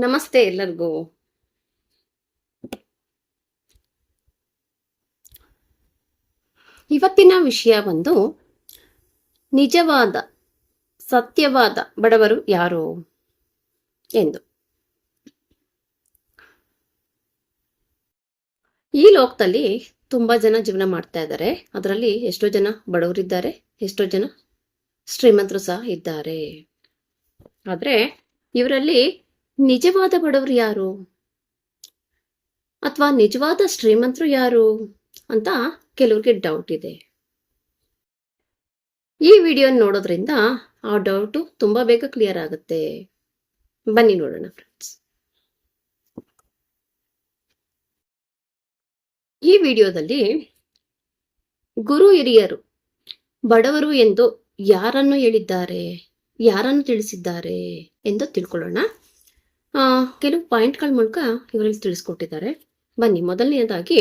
ನಮಸ್ತೆ ಎಲ್ಲರಿಗೂ. ಇವತ್ತಿನ ವಿಷಯ ಒಂದು ನಿಜವಾದ, ಸತ್ಯವಾದ ಬಡವರು ಯಾರು ಎಂದು. ಈ ಲೋಕದಲ್ಲಿ ತುಂಬಾ ಜನ ಜೀವನ ಮಾಡ್ತಾ ಇದ್ದಾರೆ. ಅದರಲ್ಲಿ ಎಷ್ಟೋ ಜನ ಬಡವರಿದ್ದಾರೆ, ಎಷ್ಟೋ ಜನ ಶ್ರೀಮಂತರು ಸಹ ಇದ್ದಾರೆ. ಆದ್ರೆ, ಇವರಲ್ಲಿ ನಿಜವಾದ ಬಡವರು ಯಾರು? ಅಥವಾ ನಿಜವಾದ ಶ್ರೀಮಂತರು ಯಾರು? ಅಂತ ಕೆಲವ್ರಿಗೆ ಡೌಟ್ ಇದೆ. ಈ ವಿಡಿಯೋ ನೋಡೋದ್ರಿಂದ ಆ ಡೌಟು ತುಂಬಾ ಬೇಗ ಕ್ಲಿಯರ್ ಆಗುತ್ತೆ. ಬನ್ನಿ ನೋಡೋಣ ಫ್ರೆಂಡ್ಸ್ ಈ ವಿಡಿಯೋದಲ್ಲಿ ಗುರು ಹಿರಿಯರು ಬಡವರು ಎಂದು ಯಾರನ್ನು ಹೇಳಿದ್ದಾರೆ? ಯಾರನ್ನು ತಿಳಿಸಿದ್ದಾರೆ? ಎಂದು ತಿಳ್ಕೊಳ್ಳೋಣ. ಕೆಲವು ಪಾಯಿಂಟ್ಗಳ ಮೂಲಕ ಇವರಲ್ಲಿ ತಿಳಿಸ್ಕೊಟ್ಟಿದ್ದಾರೆ. ಬನ್ನಿ, ಮೊದಲನೆಯದಾಗಿ,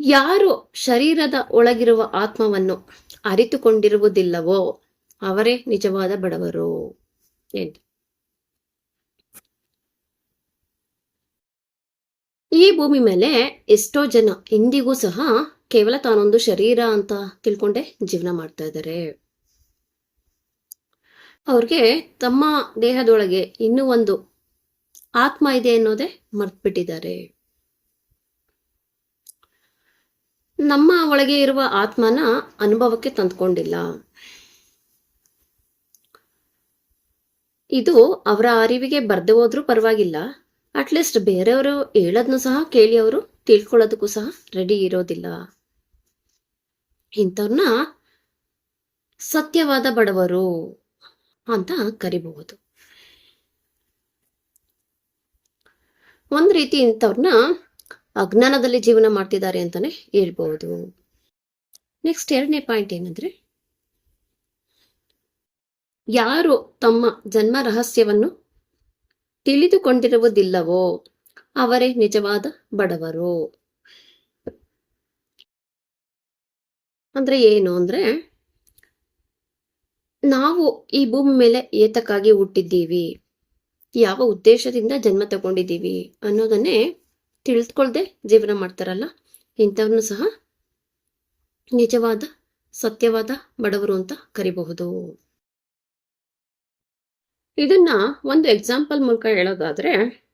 ಯಾರು ಶರೀರದ ಒಳಗಿರುವ ಆತ್ಮವನ್ನು ಅರಿತುಕೊಂಡಿರುವುದಿಲ್ಲವೋ ಅವರೇ ನಿಜವಾದ ಬಡವರು. ಎಂದು ಈ ಭೂಮಿ ಮೇಲೆ ಎಷ್ಟೋ ಜನ ಇಂದಿಗೂ ಸಹ ಕೇವಲ ತಾನೊಂದು ಶರೀರ ಅಂತ ತಿಳ್ಕೊಂಡೆ ಜೀವನ ಮಾಡ್ತಾ ಇದ್ದಾರೆ. ಅವ್ರಿಗೆ ತಮ್ಮ ದೇಹದೊಳಗೆ ಇನ್ನೂ ಒಂದು ಆತ್ಮ ಇದೆ ಅನ್ನೋದೇ ಮರ್ತ್ಬಿಟ್ಟಿದ್ದಾರೆ. ನಮ್ಮ ಒಳಗೆ ಇರುವ ಆತ್ಮನ ಅನುಭವಕ್ಕೆ ತಂದ್ಕೊಂಡಿಲ್ಲ. ಇದು ಅವರ ಅರಿವಿಗೆ ಬರ್ದೆ ಹೋದ್ರೂ ಪರವಾಗಿಲ್ಲ. ಅಟ್ಲೀಸ್ಟ್ ಬೇರೆಯವರು ಹೇಳೋದ್ನು ಸಹ ಕೇಳಿ ಅವರು ತಿಳ್ಕೊಳ್ಳೋದಕ್ಕೂ ಸಹ ರೆಡಿ ಇರೋದಿಲ್ಲ. ಇಂಥವ್ರನ್ನ ಸತ್ಯವಾದ ಬಡವರು. ಅಂತ ಕರಿಬಹುದು. ಒಂದ್ ರೀತಿ ಇಂಥವ್ರನ್ನ ಅಜ್ಞಾನದಲ್ಲಿ ಜೀವನ ಮಾಡ್ತಿದ್ದಾರೆ ಅಂತಾನೆ ಹೇಳ್ಬಹುದು. ನೆಕ್ಸ್ಟ್ ಎರಡನೇ ಪಾಯಿಂಟ್ ಏನಂದ್ರೆ, ಯಾರು ತಮ್ಮ ಜನ್ಮ ರಹಸ್ಯವನ್ನು ತಿಳಿದುಕೊಂಡಿರುವುದಿಲ್ಲವೋ, ಅವರೇ ನಿಜವಾದ ಬಡವರು. ಅಂದ್ರೆ ಏನು ಅಂದ್ರೆ ನಾವು ಈ ಭೂಮಿ ಮೇಲೆ ಏತಕ್ಕಾಗಿ ಹುಟ್ಟಿದ್ದೀವಿ? ಯಾವ ಉದ್ದೇಶದಿಂದ ಜನ್ಮ ತಗೊಂಡಿದ್ದೀವಿ ಅನ್ನೋದನ್ನೇ ತಿಳಿದುಕೊಳ್ಳದೆ ಜೀವನ ಮಾಡ್ತಾರಲ್ಲ? ಇಂಥವ್ರನ್ನು ಸಹ ನಿಜವಾದ, ಸತ್ಯವಾದ ಬಡವರು ಅಂತ ಕರಿಬಹುದು. ಇದನ್ನ ಒಂದು ಎಕ್ಸಾಂಪಲ್ ಮೂಲಕ ಹೇಳೋದಾದ್ರೆ,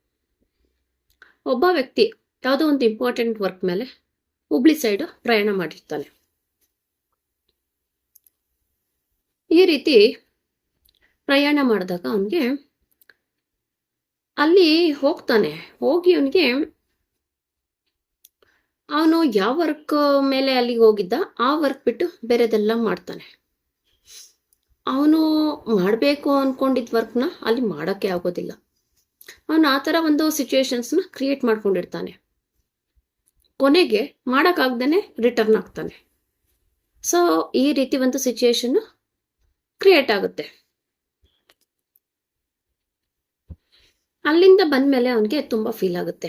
ಒಬ್ಬ ವ್ಯಕ್ತಿ ಯಾವುದೋ ಒಂದು ಇಂಪಾರ್ಟೆಂಟ್ ವರ್ಕ್ ಮೇಲೆ ಹುಬ್ಳಿ ಸೈಡ್ ಪ್ರಯಾಣ ಮಾಡಿರ್ತಾನೆ. ಈ ರೀತಿ ಪ್ರಯಾಣ ಮಾಡಿದಾಗ ಅವನಿಗೆ ಅಲ್ಲಿ ಹೋಗ್ತಾನೆ. ಹೋಗಿ ಅವನಿಗೆ ಅವನು ಯಾವ ವರ್ಕ್ ಮೇಲೆ ಅಲ್ಲಿಗೆ ಹೋಗಿದ್ದ, ಆ ವರ್ಕ್ ಬಿಟ್ಟು ಬೇರೆದೆಲ್ಲ ಮಾಡ್ತಾನೆ. ಅವನು ಮಾಡಬೇಕು ಅನ್ಕೊಂಡಿದ್ದ ವರ್ಕ್ನ ಅಲ್ಲಿ ಮಾಡೋಕ್ಕೆ ಆಗೋದಿಲ್ಲ. ಅವನು ಆ ಥರ ಒಂದು ಸಿಚುವೇಶನ್ಸ್ನ ಕ್ರಿಯೇಟ್ ಮಾಡ್ಕೊಂಡಿರ್ತಾನೆ. ಕೊನೆಗೆ ಮಾಡೋಕ್ಕಾಗ್ದೇ ರಿಟರ್ನ್ ಆಗ್ತಾನೆ. ಸೊ ಈ ರೀತಿ ಒಂದು ಸಿಚುವೇಶನ್ ಕ್ರಿಯೇಟ್ ಆಗುತ್ತೆ. ಅಲ್ಲಿಂದ ಬಂದ್ಮೇಲೆ ಅವನಿಗೆ ತುಂಬಾ ಫೀಲ್ ಆಗುತ್ತೆ.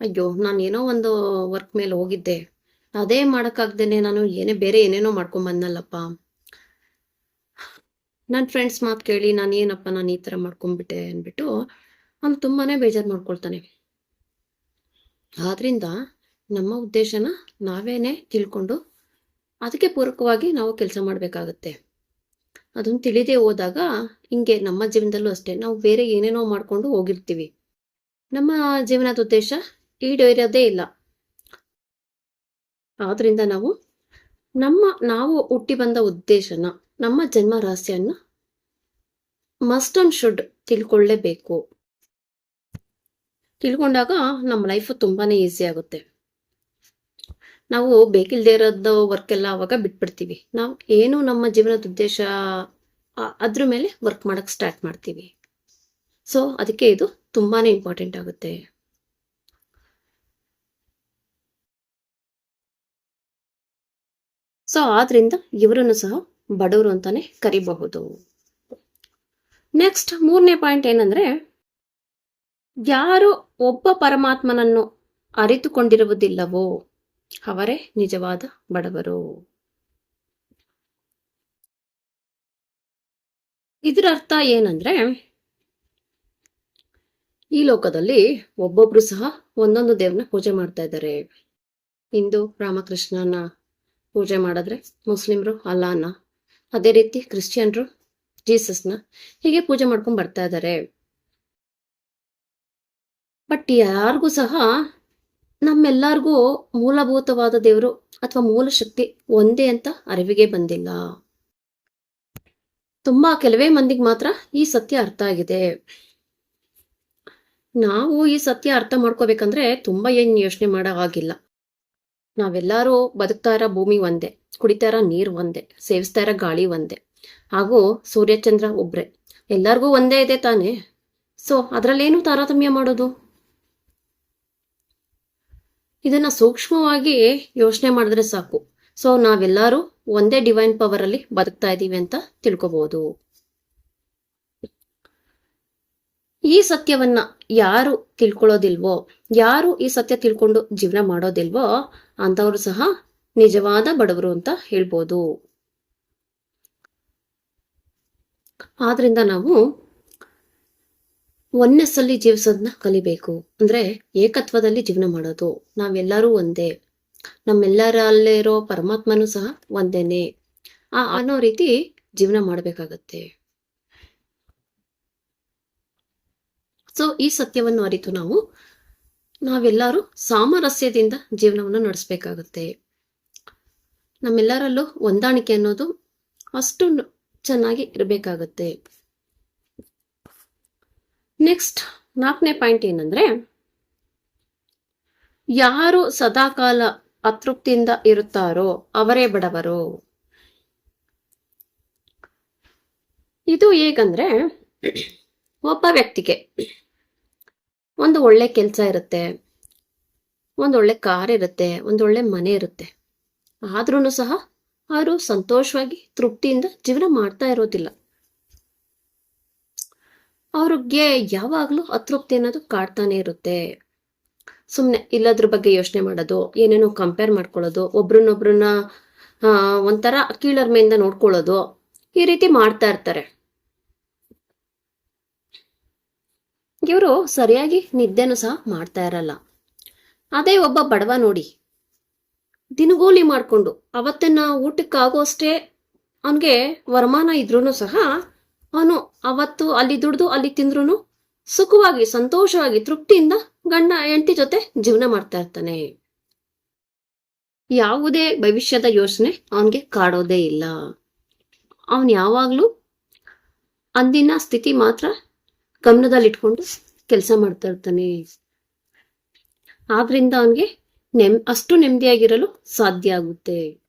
ಅಯ್ಯೋ, ನಾನು ಏನೋ ಒಂದು ವರ್ಕ್ ಮೇಲೆ ಹೋಗಿದ್ದೆ. ಅದೇ ಮಾಡೋಕ್ಕಾಗ್ದೇನೆ ನಾನು ಏನೇ ಬೇರೆ ಏನೇನೋ ಮಾಡ್ಕೊಂಡ್ ಬಂದ್ನಲ್ಲಪ್ಪ. ನನ್ನ ಫ್ರೆಂಡ್ಸ್ ಮಾತು ಕೇಳಿ, ನಾನು ಏನಪ್ಪ ನಾನು ಈ ಥರ ಮಾಡ್ಕೊಂಡ್ಬಿಟ್ಟೆ ಅಂದ್ಬಿಟ್ಟು ಅವನು ತುಂಬಾನೇ ಬೇಜಾರು ಮಾಡ್ಕೊಳ್ತಾನೆ. ಆದ್ರಿಂದ ನಮ್ಮ ಉದ್ದೇಶನ ನಾವೇನೆ ತಿಳ್ಕೊಂಡು ಅದಕ್ಕೆ ಪೂರಕವಾಗಿ ನಾವು ಕೆಲಸ ಮಾಡಬೇಕಾಗತ್ತೆ. ಅದನ್ನು ತಿಳಿದೇ ಹೋದಾಗ, ಹಿಂಗೆ ನಮ್ಮ ಜೀವನದಲ್ಲೂ ಅಷ್ಟೇ, ನಾವು ಬೇರೆ ಏನೇನೋ ಮಾಡ್ಕೊಂಡು ಹೋಗಿರ್ತೀವಿ. ನಮ್ಮ ಜೀವನದ ಉದ್ದೇಶ ಈಡೇರೋದೇ ಇಲ್ಲ. ಆದ್ರಿಂದ ನಾವು, ನಮ್ಮ, ನಾವು ಹುಟ್ಟಿ ಬಂದ ಉದ್ದೇಶನ, ನಮ್ಮ ಜನ್ಮ ರಹಸ್ಯನ ಮಸ್ಟ್ ಅಂಡ್ ಶುಡ್ ತಿಳ್ಕೊಳ್ಳೇಬೇಕು. ತಿಳ್ಕೊಂಡಾಗ ನಮ್ಮ ಲೈಫ್ ತುಂಬಾನೇ ಈಸಿ ಆಗುತ್ತೆ. ನಾವು ಬೇಕಿಲ್ದೇ ಇರೋದು ವರ್ಕ್ ಎಲ್ಲ ಅವಾಗ ಬಿಟ್ಬಿಡ್ತೀವಿ. ನಾವು ಏನು ನಮ್ಮ ಜೀವನದ ಉದ್ದೇಶ ಅದ್ರ ಮೇಲೆ ವರ್ಕ್ ಮಾಡಕ್ ಸ್ಟಾರ್ಟ್ ಮಾಡ್ತೀವಿ. ಸೊ ಅದಕ್ಕೆ ಇದು ತುಂಬಾನೇ ಇಂಪಾರ್ಟೆಂಟ್ ಆಗುತ್ತೆ. ಸೊ ಆದ್ರಿಂದ ಇವರನ್ನು ಸಹ ಬಡವರು ಅಂತಾನೆ ಕರಿಬಹುದು. ನೆಕ್ಸ್ಟ್ ಮೂರನೇ ಪಾಯಿಂಟ್ ಏನಂದ್ರೆ, ಯಾರು ಒಬ್ಬ ಪರಮಾತ್ಮನನ್ನು ಅರಿತುಕೊಂಡಿರುವುದಿಲ್ಲವೋ ಅವರೇ ನಿಜವಾದ ಬಡವರು. ಇದರ ಅರ್ಥ ಏನಂದ್ರೆ, ಈ ಲೋಕದಲ್ಲಿ ಒಬ್ಬೊಬ್ರು ಸಹ ಒಂದೊಂದು ದೇವ್ರನ್ನ ಪೂಜೆ ಮಾಡ್ತಾ ಇದ್ದಾರೆ. ಹಿಂದೂ ರಾಮಕೃಷ್ಣನ ಪೂಜೆ ಮಾಡಿದ್ರೆ ಮುಸ್ಲಿಮ್ರು ಅಲ್ಲಾನ ಅದೇ ರೀತಿ ಕ್ರಿಶ್ಚಿಯನ್ರು ಜೀಸಸ್ನ ಹೀಗೆ ಪೂಜೆ ಮಾಡ್ಕೊಂಡ್ ಬರ್ತಾ ಇದ್ದಾರೆ. ಬಟ್ ಯಾರಿಗೂ ಸಹ ನಮ್ಮೆಲ್ಲರಿಗೂ ಮೂಲಭೂತವಾದ ದೇವರು ಅಥವಾ ಮೂಲ ಶಕ್ತಿ ಒಂದೇ ಅಂತ ಅರಿವಿಗೆ ಬಂದಿಲ್ಲ. ತುಂಬಾ ಕೆಲವೇ ಮಂದಿಗೆ ಮಾತ್ರ ಈ ಸತ್ಯ ಅರ್ಥ ಆಗಿದೆ. ನಾವು ಈ ಸತ್ಯ ಅರ್ಥ ಮಾಡ್ಕೋಬೇಕಂದ್ರೆ ತುಂಬಾ ಏನ್ ಯೋಚನೆ ಮಾಡೋ ಆಗಿಲ್ಲ. ನಾವೆಲ್ಲರೂ ಬದುಕ್ತಾ ಇರೋ ಭೂಮಿ ಒಂದೇ, ಕುಡಿತಾ ಇರೋ ನೀರು ಒಂದೇ, ಸೇವಿಸ್ತಾ ಇರೋ ಗಾಳಿ ಒಂದೇ, ಹಾಗೂ ಸೂರ್ಯಚಂದ್ರ ಒಬ್ರೆ. ಎಲ್ಲರಿಗೂ ಒಂದೇ ಇದೆ ತಾನೇ? ಸೊ ಅದರಲ್ಲೇನು ತಾರತಮ್ಯ ಮಾಡೋದು? ಇದನ್ನ ಸೂಕ್ಷ್ಮವಾಗಿ ಯೋಚನೆ ಮಾಡಿದ್ರೆ ಸಾಕು. ಸೊ ನಾವೆಲ್ಲರೂ ಒಂದೇ ಡಿವೈನ್ ಪವರ್ ಅಲ್ಲಿ ಬದುಕ್ತಾ ಇದ್ದೀವಿ ಅಂತ ತಿಳ್ಕೊಬಹುದು ಈ ಸತ್ಯವನ್ನ ಯಾರು ತಿಳ್ಕೊಳ್ಳೋದಿಲ್ವೋ, ಯಾರು ಈ ಸತ್ಯ ತಿಳ್ಕೊಂಡು ಜೀವನ ಮಾಡೋದಿಲ್ವೋ ಅಂತವ್ರು ಸಹ ನಿಜವಾದ ಬಡವರು ಅಂತ ಹೇಳ್ಬೋದು. ಆದ್ರಿಂದ ನಾವು ಒನ್ನೆಸ್ಸಲ್ಲಿ ಜೀವಿಸೋದನ್ನ ಕಲಿಬೇಕು. ಅಂದ್ರೆ ಏಕತ್ವದಲ್ಲಿ ಜೀವನ ಮಾಡೋದು. ನಾವೆಲ್ಲರೂ ಒಂದೇ. ನಮ್ಮೆಲ್ಲರಲ್ಲೇ ಇರೋ ಪರಮಾತ್ಮನೂ ಸಹ ಒಂದೇನೆ. ಆ, ಅನ್ನೋ ರೀತಿ ಜೀವನ ಮಾಡಬೇಕಾಗತ್ತೆ. ಸೊ ಈ ಸತ್ಯವನ್ನು ಅರಿತು ನಾವು ನಾವೆಲ್ಲರೂ ಸಾಮರಸ್ಯದಿಂದ ಜೀವನವನ್ನು ನಡೆಸಬೇಕಾಗತ್ತೆ. ನಮ್ಮೆಲ್ಲರಲ್ಲೂ ಹೊಂದಾಣಿಕೆ ಅನ್ನೋದು ಅಷ್ಟು ಚೆನ್ನಾಗಿ ಇರಬೇಕಾಗತ್ತೆ. ನೆಕ್ಸ್ಟ್ ನಾಲ್ಕನೇ ಪಾಯಿಂಟ್ ಏನಂದ್ರೆ, ಯಾರು ಸದಾಕಾಲ ಅತೃಪ್ತಿಯಿಂದ ಇರುತ್ತಾರೋ ಅವರೇ ಬಡವರು. ಇದು ಹೇಗಂದ್ರೆ, ಒಬ್ಬ ವ್ಯಕ್ತಿಗೆ ಒಂದು ಒಳ್ಳೆ ಕೆಲಸ ಇರುತ್ತೆ ಒಂದೊಳ್ಳೆ ಕಾರ್ ಇರುತ್ತೆ ಒಂದೊಳ್ಳೆ ಮನೆ ಇರುತ್ತೆ. ಆದ್ರೂ ಸಹ, ಅವರು ಸಂತೋಷವಾಗಿ, ತೃಪ್ತಿಯಿಂದ ಜೀವನ ಮಾಡ್ತಾ ಇರೋದಿಲ್ಲ. ಅವ್ರಿಗೆ ಯಾವಾಗಲೂ ಅತೃಪ್ತಿ ಅನ್ನೋದು ಕಾಡ್ತಾನೆ ಇರುತ್ತೆ. ಸುಮ್ಮನೆ ಇಲ್ಲದ್ರ ಬಗ್ಗೆ ಯೋಚನೆ ಮಾಡೋದು, ಏನೇನೋ ಕಂಪೇರ್ ಮಾಡ್ಕೊಳ್ಳೋದು, ಒಬ್ರನ್ನೊಬ್ರನ್ನ ಒಂಥರ ಕೀಳರ್ಮೆಯಿಂದ ನೋಡ್ಕೊಳ್ಳೋದು, ಈ ರೀತಿ ಮಾಡ್ತಾ ಇರ್ತಾರೆ. ಇವರು ಸರಿಯಾಗಿ ನಿದ್ದೆನೂ ಸಹ ಮಾಡ್ತಾ ಇರಲ್ಲ. ಅದೇ ಒಬ್ಬ ಬಡವ ನೋಡಿ, ದಿನಗೂಲಿ ಮಾಡಿಕೊಂಡು ಅವತ್ತಿನ ಊಟಕ್ಕಾಗೋಷ್ಟೇ ಅವನಿಗೆ ವರಮಾನ ಇದ್ರೂ ಸಹ ಅವನು ಅವತ್ತು ಅಲ್ಲಿ ದುಡ್ದು ಅಲ್ಲಿ ತಿಂದ್ರು ಸುಖವಾಗಿ, ಸಂತೋಷವಾಗಿ, ತೃಪ್ತಿಯಿಂದ ಗಂಡ ಹೆಂಡತಿ ಜೊತೆ ಜೀವನ ಮಾಡ್ತಾ ಇರ್ತಾನೆ. ಯಾವುದೇ ಭವಿಷ್ಯದ ಯೋಚನೆ ಅವನಿಗೆ ಕಾಡೋದೇ ಇಲ್ಲ. ಅವನ್ ಯಾವಾಗ್ಲೂ ಅಂದಿನ ಸ್ಥಿತಿ ಮಾತ್ರ ಗಮನದಲ್ಲಿಟ್ಕೊಂಡು ಕೆಲಸ ಮಾಡ್ತಾ ಇರ್ತಾನೆ. ಆದ್ರಿಂದ ಅವನಿಗೆ ನೆಮ್, ಅಷ್ಟು ನೆಮ್ಮದಿಯಾಗಿರಲು ಸಾಧ್ಯ ಆಗುತ್ತೆ.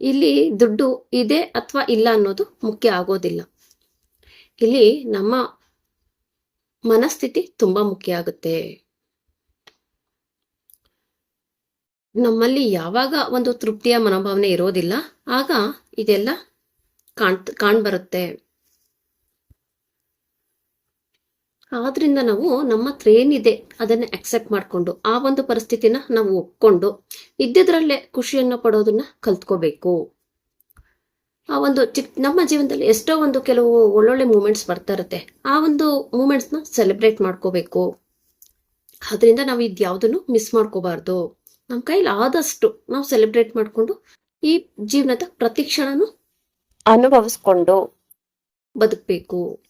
ಇಲ್ಲಿ ದುಡ್ಡು ಇದೆ ಅಥವಾ ಇಲ್ಲ ಅನ್ನೋದು ಮುಖ್ಯ ಆಗೋದಿಲ್ಲ. ಇಲ್ಲಿ ನಮ್ಮ ಮನಸ್ಥಿತಿ ತುಂಬಾ ಮುಖ್ಯ ಆಗುತ್ತೆ. ನಮ್ಮಲ್ಲಿ ಯಾವಾಗ ಒಂದು ತೃಪ್ತಿಯ ಮನೋಭಾವನೆ ಇರೋದಿಲ್ಲ, ಆಗ ಇದೆಲ್ಲ ಕಾಣ್, ಕಾಣ್ಬರುತ್ತೆ. ಆದ್ರಿಂದ ನಾವು ನಮ್ಮ ಹತ್ರ ಏನಿದೆ ಅದನ್ನ ಅಕ್ಸೆಪ್ಟ್ ಮಾಡ್ಕೊಂಡು, ಆ ಒಂದು ಪರಿಸ್ಥಿತಿನ ನಾವು ಒಪ್ಕೊಂಡು, ಇದ್ದಿದ್ರಲ್ಲೇ ಖುಷಿಯನ್ನ ಪಡೋದನ್ನ ಕಲ್ತ್ಕೋಬೇಕು. ಆ ಒಂದು ಚಿಕ್, ನಮ್ಮ ಜೀವನದಲ್ಲಿ ಎಷ್ಟೋ ಒಂದು ಕೆಲವು ಒಳ್ಳೊಳ್ಳೆ ಮೂಮೆಂಟ್ಸ್ ಬರ್ತಾ ಇರುತ್ತೆ. ಆ ಒಂದು ಮೂಮೆಂಟ್ಸ್ನ ಸೆಲೆಬ್ರೇಟ್ ಮಾಡ್ಕೋಬೇಕು. ಅದರಿಂದ ನಾವು ಇದ್ಯಾವುದನ್ನು ಮಿಸ್ ಮಾಡ್ಕೋಬಾರ್ದು. ನಮ್ಮ ಕೈಲಿ ಆದಷ್ಟು ನಾವು ಸೆಲೆಬ್ರೇಟ್ ಮಾಡಿಕೊಂಡು, ಈ ಜೀವನದ ಪ್ರತಿ ಕ್ಷಣನೂ ಅನುಭವಿಸ್ಕೊಂಡು ಬದುಕಬೇಕು.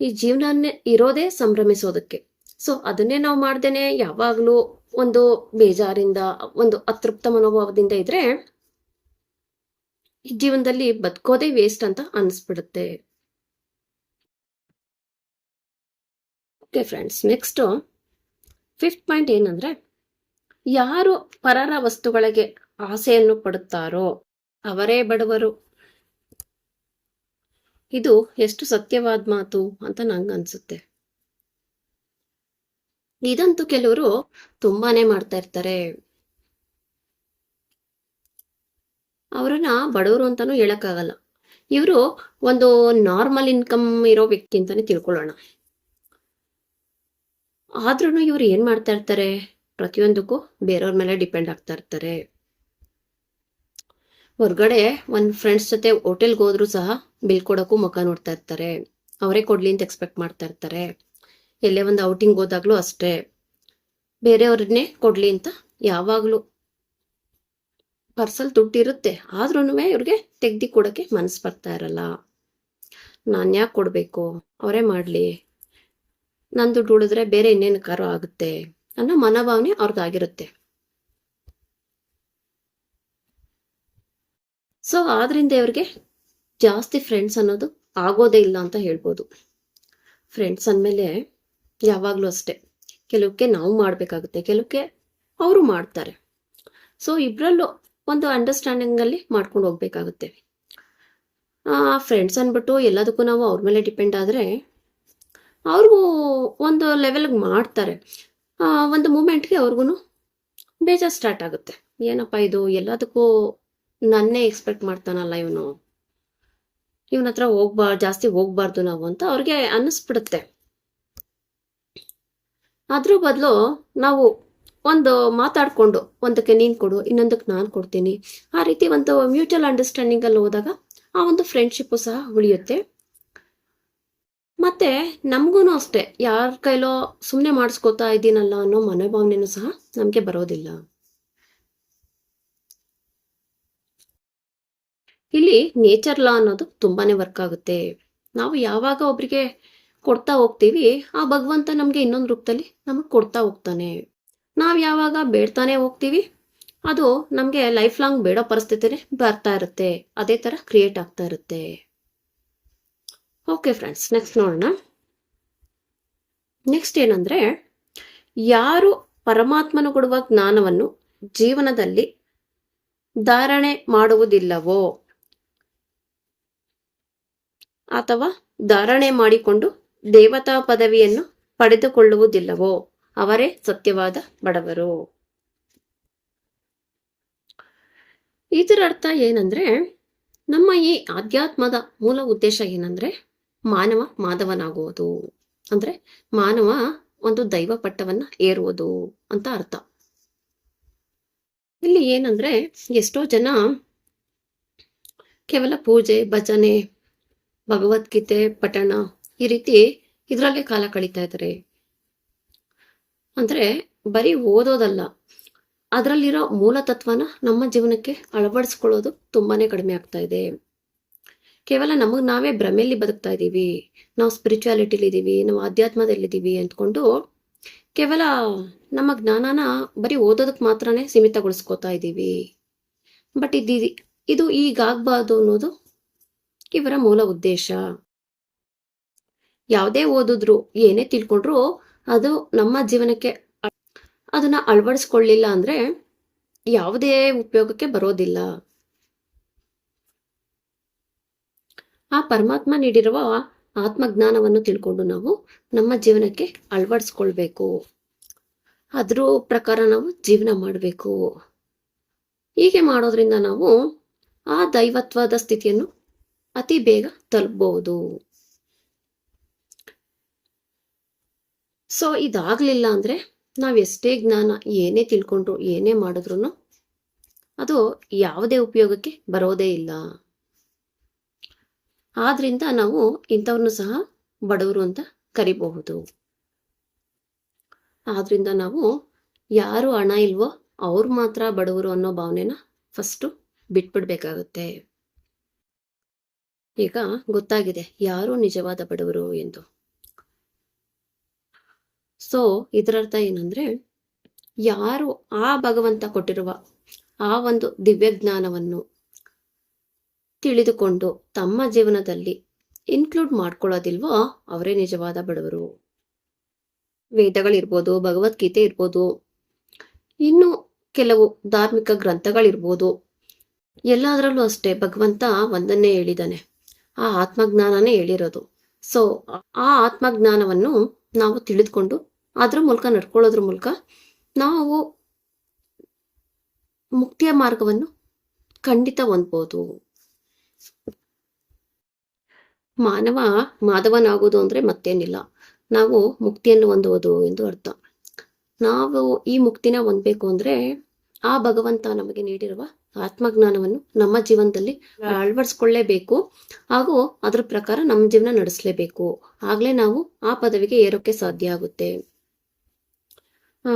ಈ ಜೀವನ ಇರೋದೇ ಸಂಭ್ರಮಿಸೋದಕ್ಕೆ. ಸೊ ಅದನ್ನೇ ನಾವು ಮಾಡ್ದೇನೆ ಯಾವಾಗಲೂ ಒಂದು ಬೇಜಾರಿಂದ, ಒಂದು ಅತೃಪ್ತ ಮನೋಭಾವದಿಂದ ಇದ್ರೆ ಈ ಜೀವನದಲ್ಲಿ ಬದುಕೋದೇ ವೇಸ್ಟ್ ಅಂತ ಅನಿಸ್ಬಿಡುತ್ತೆ. Okay friends next fifth point ಏನಂದ್ರೆ ಯಾರು ಪರರ ವಸ್ತುಗಳಿಗೆ ಆಸೆಯನ್ನು ಪಡುತ್ತಾರೋ ಅವರೇ ಬಡವರು. ಇದು ಎಷ್ಟು ಸತ್ಯವಾದ ಮಾತು ಅಂತ ನಂಗೆ ಅನ್ಸುತ್ತೆ ಇದಂತೂ ಕೆಲವರು ತುಂಬಾನೇ ಮಾಡ್ತಾ ಇರ್ತಾರೆ. ಅವರನ್ನ ಬಡವರು ಅಂತಾನೂ ಹೇಳಕ್ಕಾಗಲ್ಲ. ಇವರು ಒಂದು ನಾರ್ಮಲ್ ಇನ್ಕಮ್ ಇರೋ ವ್ಯಕ್ತಿ ಅಂತಾನೆ ತಿಳ್ಕೊಳ್ಳೋಣ. ಆದ್ರೂ ಇವ್ರು ಏನ್ ಮಾಡ್ತಾ ಇರ್ತಾರೆ? ಪ್ರತಿಯೊಂದಕ್ಕೂ ಬೇರೆಯವ್ರ ಮೇಲೆ ಡಿಪೆಂಡ್ ಆಗ್ತಾ ಇರ್ತಾರೆ. ಹೊರ್ಗಡೆ ಒಂದು ಫ್ರೆಂಡ್ಸ್ ಜೊತೆ ಹೋಟೆಲ್ಗೆ ಹೋದ್ರು ಸಹ ಬಿಲ್ ಕೊಡೋಕ್ಕೂ ಮುಖ ನೋಡ್ತಾ ಇರ್ತಾರೆ. ಅವರೇ ಕೊಡ್ಲಿ ಅಂತ ಎಕ್ಸ್ಪೆಕ್ಟ್ ಮಾಡ್ತಾ ಇರ್ತಾರೆ. ಎಲ್ಲೇ ಒಂದು ಔಟಿಂಗ್ ಹೋದಾಗ್ಲೂ ಅಷ್ಟೇ. ಬೇರೆಯವ್ರನ್ನೇ ಕೊಡ್ಲಿ ಅಂತ ಯಾವಾಗಲೂ ಪರ್ಸಲ್ ದುಡ್ಡು ಇರುತ್ತೆ ಆದ್ರೂ ಇವ್ರಿಗೆ ತೆಗ್ದು ಕೊಡೋಕ್ಕೆ ಮನಸ್ಸು ಬರ್ತಾ ಇರಲ್ಲ. ನಾನು ಯಾಕೆ ಕೊಡಬೇಕು? ಅವರೇ ಮಾಡಲಿ. ನನ್ನ ದುಡ್ಡು ಉಳಿದ್ರೆ ಬೇರೆ ಇನ್ನೇನು ಕಾರು ಆಗುತ್ತೆ ಅನ್ನೋ ಮನೋಭಾವನೆ ಅವ್ರಿಗಾಗಿರುತ್ತೆ ಸೊ ಆದ್ರಿಂದ ಇವ್ರಿಗೆ ಜಾಸ್ತಿ ಫ್ರೆಂಡ್ಸ್ ಅನ್ನೋದು ಆಗೋದೇ ಇಲ್ಲ ಅಂತ ಹೇಳ್ಬೋದು. ಫ್ರೆಂಡ್ಸ್ ಅಂದಮೇಲೆ ಯಾವಾಗಲೂ ಅಷ್ಟೇ. ಕೆಲವಕ್ಕೆ ನಾವು ಮಾಡಬೇಕಾಗುತ್ತೆ ಕೆಲವಕ್ಕೆ ಅವರು ಮಾಡ್ತಾರೆ. ಸೊ ಇಬ್ಬರಲ್ಲೂ ಒಂದು ಅಂಡರ್ಸ್ಟ್ಯಾಂಡಿಂಗಲ್ಲಿ ಮಾಡ್ಕೊಂಡು ಹೋಗ್ಬೇಕಾಗುತ್ತೆ. ಫ್ರೆಂಡ್ಸ್ ಅಂದ್ಬಿಟ್ಟು ಎಲ್ಲದಕ್ಕೂ ನಾವು ಅವ್ರ ಮೇಲೆ ಡಿಪೆಂಡ್ ಆದರೆ ಅವ್ರಿಗೂ ಒಂದು ಲೆವೆಲ್ಗೆ ಮಾಡ್ತಾರೆ. ಒಂದು ಮೂಮೆಂಟ್ಗೆ ಅವ್ರಿಗೂ ಬೇಜಾರು ಸ್ಟಾರ್ಟ್ ಆಗುತ್ತೆ. ಏನಪ್ಪ ಇದು? ಎಲ್ಲದಕ್ಕೂ ನನ್ನೇ ಎಕ್ಸ್ಪೆಕ್ಟ್ ಮಾಡ್ತಾನಲ್ಲ ಇವನು. ಇವನ ಹತ್ರ ಹೋಗ್ಬಾರ್ ಜಾಸ್ತಿ ಹೋಗ್ಬಾರ್ದು ನಾವು ಅಂತ ಅವ್ರಿಗೆ ಅನ್ನಿಸ್ಬಿಡುತ್ತೆ. ಅದ್ರ ಬದಲು ನಾವು ಒಂದು ಮಾತಾಡಿಕೊಂಡು, ಒಂದಕ್ಕೆ ನೀನು ಕೊಡು, ಇನ್ನೊಂದಕ್ಕೆ ನಾನು ಕೊಡ್ತೀನಿ. ಆ ರೀತಿ ಒಂದು ಮ್ಯೂಚುವಲ್ ಅಂಡರ್ಸ್ಟ್ಯಾಂಡಿಂಗಲ್ಲಿ ಹೋದಾಗ ಆ ಒಂದು ಫ್ರೆಂಡ್ಶಿಪ್ಪು ಸಹ ಉಳಿಯುತ್ತೆ. ಮತ್ತೆ ನಮಗೂ ಅಷ್ಟೇ, ಯಾರ ಕೈಲೋ ಸುಮ್ಮನೆ ಮಾಡಿಸ್ಕೋತಾ ಇದ್ದೀನಲ್ಲ ಅನ್ನೋ ಮನೋಭಾವನೆಯೂ ಸಹ ನಮಗೆ ಬರೋದಿಲ್ಲ. ಇಲ್ಲಿ ನೇಚರ್ ಲಾ ಅನ್ನೋದು ತುಂಬಾನೇ ವರ್ಕ್ ಆಗುತ್ತೆ. ನಾವು ಯಾವಾಗ ಒಬ್ರಿಗೆ ಕೊಡ್ತಾ ಹೋಗ್ತೀವಿ, ಆ ಭಗವಂತ ನಮಗೆ ಇನ್ನೊಂದು ರೂಪದಲ್ಲಿ ನಮಗೆ ಕೊಡ್ತಾ ಹೋಗ್ತಾನೆ. ನಾವು ಯಾವಾಗ ಬೇಡ್ತಾನೆ ಹೋಗ್ತೀವಿ, ಅದು ನಮಗೆ ಲೈಫ್ ಲಾಂಗ್ ಬೇಡೋ ಪರಿಸ್ಥಿತಿನೇ ಬರ್ತಾ ಇರುತ್ತೆ. ಅದೇ ಥರ ಕ್ರಿಯೇಟ್ ಆಗ್ತಾ ಇರುತ್ತೆ. ಓಕೆ ಫ್ರೆಂಡ್ಸ್ ನೆಕ್ಸ್ಟ್ ನೋಡೋಣ. ನೆಕ್ಸ್ಟ್ ಏನಂದ್ರೆ, ಯಾರು ಪರಮಾತ್ಮನು ಕೊಡುವ ಜ್ಞಾನವನ್ನು ಜೀವನದಲ್ಲಿ ಧಾರಣೆ ಮಾಡುವುದಿಲ್ಲವೋ ಅಥವಾ ಧಾರಣೆ ಮಾಡಿಕೊಂಡು ದೇವತಾ ಪದವಿಯನ್ನು ಪಡೆದುಕೊಳ್ಳುವುದಿಲ್ಲವೋ? ಅವರೇ ಸತ್ಯವಾದ ಬಡವರು. ಇದರ ಅರ್ಥ ಏನಂದ್ರೆ, ನಮ್ಮ ಈ ಆಧ್ಯಾತ್ಮದ ಮೂಲ ಉದ್ದೇಶ ಏನಂದ್ರೆ, ಮಾನವ ಮಾಧವನಾಗುವುದು. ಅಂದ್ರೆ ಮಾನವ ಒಂದು ದೈವ ಪಟ್ಟವನ್ನ ಏರುವುದು ಅಂತ ಅರ್ಥ. ಇಲ್ಲಿ ಏನಂದ್ರೆ, ಎಷ್ಟೋ ಜನ ಕೇವಲ ಪೂಜೆ, ಭಜನೆ ಭಗವದ್ಗೀತೆ, ಪಠಣ ಈ ರೀತಿ ಇದರಲ್ಲೇ ಕಾಲ ಕಳೀತಾ ಇದ್ದಾರೆ. ಅಂದರೆ ಬರೀ ಓದೋದಲ್ಲ, ಅದರಲ್ಲಿರೋ ಮೂಲ ತತ್ವನ ನಮ್ಮ ಜೀವನಕ್ಕೆ ಅಳವಡಿಸ್ಕೊಳ್ಳೋದು ತುಂಬಾನೇ ಕಡಿಮೆ ಆಗ್ತಾ ಇದೆ. ಕೇವಲ ನಮಗೆ ನಾವೇ ಭ್ರಮೆಯಲ್ಲಿ ಬದುಕ್ತಾ ಇದ್ದೀವಿ, ನಾವು ಸ್ಪಿರಿಚುಯಾಲಿಟಿಲಿ ಇದ್ದೀವಿ, ನಾವು ಆಧ್ಯಾತ್ಮದಲ್ಲಿದ್ದೀವಿ ಅಂದ್ಕೊಂಡು ಕೇವಲ ನಮ್ಮ ಜ್ಞಾನನ ಬರೀ ಓದೋದಕ್ಕೆ ಮಾತ್ರನೇ ಸೀಮಿತಗೊಳಿಸ್ಕೋತಾ ಇದ್ದೀವಿ. ಬಟ್ ಇದು ಇದು ಈಗಾಗಬಾರ್ದು ಅನ್ನೋದು ಇವರ ಮೂಲ ಉದ್ದೇಶ? ಯಾವುದೇ ಓದಿದ್ರು ಏನೇ ತಿಳ್ಕೊಂಡ್ರು ಅದು ನಮ್ಮ ಜೀವನಕ್ಕೆ ಅದನ್ನ ಅಳವಡಿಸ್ಕೊಳ್ಳಿಲ್ಲ ಅಂದ್ರೆ ಯಾವುದೇ ಉಪಯೋಗಕ್ಕೆ ಬರೋದಿಲ್ಲ. ಆ ಪರಮಾತ್ಮ ನೀಡಿರುವ ಆತ್ಮಜ್ಞಾನವನ್ನು ತಿಳ್ಕೊಂಡು ನಾವು ನಮ್ಮ ಜೀವನಕ್ಕೆ ಅಳವಡಿಸ್ಕೊಳ್ಬೇಕು. ಅದ್ರ ಪ್ರಕಾರ ನಾವು ಜೀವನ ಮಾಡಬೇಕು. ಹೀಗೆ ಮಾಡೋದ್ರಿಂದ ನಾವು ಆ ದೈವತ್ವದ ಸ್ಥಿತಿಯನ್ನು ಅತಿ ಬೇಗ ತಲುಪಬಹುದು ಸೊ ಇದಾಗ್ಲಿಲ್ಲ ಅಂದ್ರೆ ನಾವ್ ಎಷ್ಟೇ ಜ್ಞಾನ ಏನೇ ತಿಳ್ಕೊಂಡ್ರು, ಏನೇ ಮಾಡಿದ್ರು ಅದು ಯಾವುದೇ ಉಪಯೋಗಕ್ಕೆ ಬರೋದೇ ಇಲ್ಲ. ಆದ್ರಿಂದ ನಾವು ಇಂಥವ್ರನ್ನು ಸಹ ಬಡವರು ಅಂತ ಕರಿಬಹುದು. ಆದ್ರಿಂದ ನಾವು ಯಾರು ಹಣ ಇಲ್ವೋ ಅವ್ರು ಮಾತ್ರ ಬಡವರು ಅನ್ನೋ ಭಾವನೆನ ಫಸ್ಟು ಬಿಟ್ಬಿಡ್ಬೇಕಾಗುತ್ತೆ. ಈಗ ಗೊತ್ತಾಗಿದೆ ಯಾರು ನಿಜವಾದ ಬಡವರು ಎಂದು. ಸೊ ಇದರರ್ಥ ಏನಂದ್ರೆ, ಯಾರು ಆ ಭಗವಂತ ಕೊಟ್ಟಿರುವ ಆ ಒಂದು ದಿವ್ಯ ಜ್ಞಾನವನ್ನು ತಿಳಿದುಕೊಂಡು ತಮ್ಮ ಜೀವನದಲ್ಲಿ ಇನ್ಕ್ಲೂಡ್ ಮಾಡ್ಕೊಳ್ಳೋದಿಲ್ವೋ, ಅವರೇ ನಿಜವಾದ ಬಡವರು. ವೇದಗಳಿರ್ಬೋದು, ಭಗವದ್ಗೀತೆ ಇರ್ಬೋದು, ಇನ್ನು ಕೆಲವು ಧಾರ್ಮಿಕ ಗ್ರಂಥಗಳಿರ್ಬೋದು, ಎಲ್ಲದರಲ್ಲೂ ಅಷ್ಟೇ ಭಗವಂತ ಒಂದನ್ನೇ ಹೇಳಿದಾನೆ ಆ ಆತ್ಮಜ್ಞಾನನೇ ಹೇಳಿರೋದು. ಸೊ ಆ ಆತ್ಮಜ್ಞಾನವನ್ನು ನಾವು ತಿಳಿದುಕೊಂಡು ಅದ್ರ ಮೂಲಕ ನಡ್ಕೊಳ್ಳೋದ್ರ ಮೂಲಕ ನಾವು ಮುಕ್ತಿಯ ಮಾರ್ಗವನ್ನು ಖಂಡಿತ ಹೊಂದ್ಬೋದು. ಮಾನವ ಮಾಧವನಾಗೋದು ಅಂದ್ರೆ ಮತ್ತೇನಿಲ್ಲ. ನಾವು ಮುಕ್ತಿಯನ್ನು ಹೊಂದುವುದು ಎಂದು ಅರ್ಥ. ನಾವು ಈ ಮುಕ್ತಿನ ಹೊಂದಬೇಕು ಅಂದ್ರೆ ಆ ಭಗವಂತ ನಮಗೆ ನೀಡಿರುವ ಆತ್ಮಜ್ಞಾನವನ್ನು ನಮ್ಮ ಜೀವನದಲ್ಲಿ ಅಳವಡಿಸ್ಕೊಳ್ಳೇಬೇಕು. ಹಾಗೂ ಅದ್ರ ಪ್ರಕಾರ ನಮ್ಮ ಜೀವನ ನಡೆಸಲೇಬೇಕು. ಆಗ್ಲೇ ನಾವು ಆ ಪದವಿಗೆ ಏರೋಕೆ ಸಾಧ್ಯ ಆಗುತ್ತೆ. ಆ,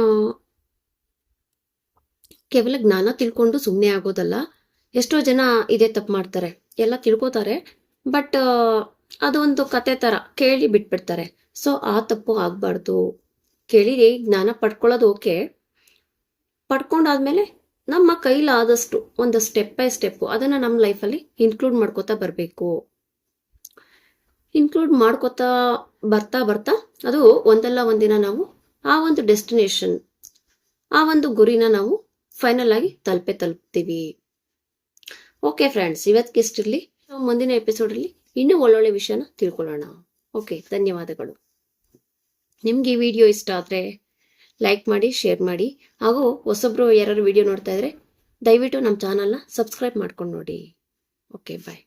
ಕೇವಲ ಜ್ಞಾನ ತಿಳ್ಕೊಂಡು ಸುಮ್ಮನೆ ಆಗೋದಲ್ಲ. ಎಷ್ಟೋ ಜನ ಇದೇ ತಪ್ಪು ಮಾಡ್ತಾರೆ. ಎಲ್ಲ ತಿಳ್ಕೊತಾರೆ. ಬಟ್ ಅದೊಂದು ಕತೆ ತರ ಕೇಳಿ ಬಿಟ್ಬಿಡ್ತಾರೆ. ಸೊ ಆ ತಪ್ಪು ಆಗ್ಬಾರ್ದು. ಕೇಳಿ ಜ್ಞಾನ ಪಡ್ಕೊಳ್ಳೋದು ಓಕೆ. ಪಡ್ಕೊಂಡಾದ್ಮೇಲೆ ನಮ್ಮ ಕೈಲಾದಷ್ಟು ಒಂದು ಸ್ಟೆಪ್ ಬೈ ಸ್ಟೆಪ್ ಅದನ್ನ ನಮ್ಮ ಲೈಫಲ್ಲಿ ಇನ್ಕ್ಲೂಡ್ ಮಾಡ್ಕೋತಾ ಬರಬೇಕು. ಇನ್ಕ್ಲೂಡ್ ಮಾಡ್ಕೋತಾ ಬರ್ತಾ ಬರ್ತಾ ಅದು ಒಂದಲ್ಲ ಒಂದಿನ ನಾವು ಆ ಒಂದು ಡೆಸ್ಟಿನೇಷನ್ ಆ ಒಂದು ಗುರಿನ ನಾವು ಫೈನಲ್ ಆಗಿ ತಲುಪೆ ತಲುಪ್ತೀವಿ. ಓಕೆ ಫ್ರೆಂಡ್ಸ್ ಇವತ್ತಿಗೆ ನಾವು ಮುಂದಿನ ಎಪಿಸೋಡಲ್ಲಿ ಇನ್ನೂ ಒಳ್ಳೊಳ್ಳೆ ವಿಷಯನ ತಿಳ್ಕೊಳ್ಳೋಣ. ಓಕೆ ಧನ್ಯವಾದಗಳು. ನಿಮ್ಗೆ ಈ ವಿಡಿಯೋ ಇಷ್ಟ ಆದರೆ ಲೈಕ್ ಮಾಡಿ ಶೇರ್ ಮಾಡಿ. ಹಾಗೂ ಹೊಸೊಬ್ರು ಯಾರು ವಿಡಿಯೋ ನೋಡ್ತಾ ಇದ್ರೆ ದಯವಿಟ್ಟು ನಮ್ಮ ಚಾನಲ್ನ ಸಬ್ಸ್ಕ್ರೈಬ್ ಮಾಡ್ಕೊಂಡು ನೋಡಿ. Okay bye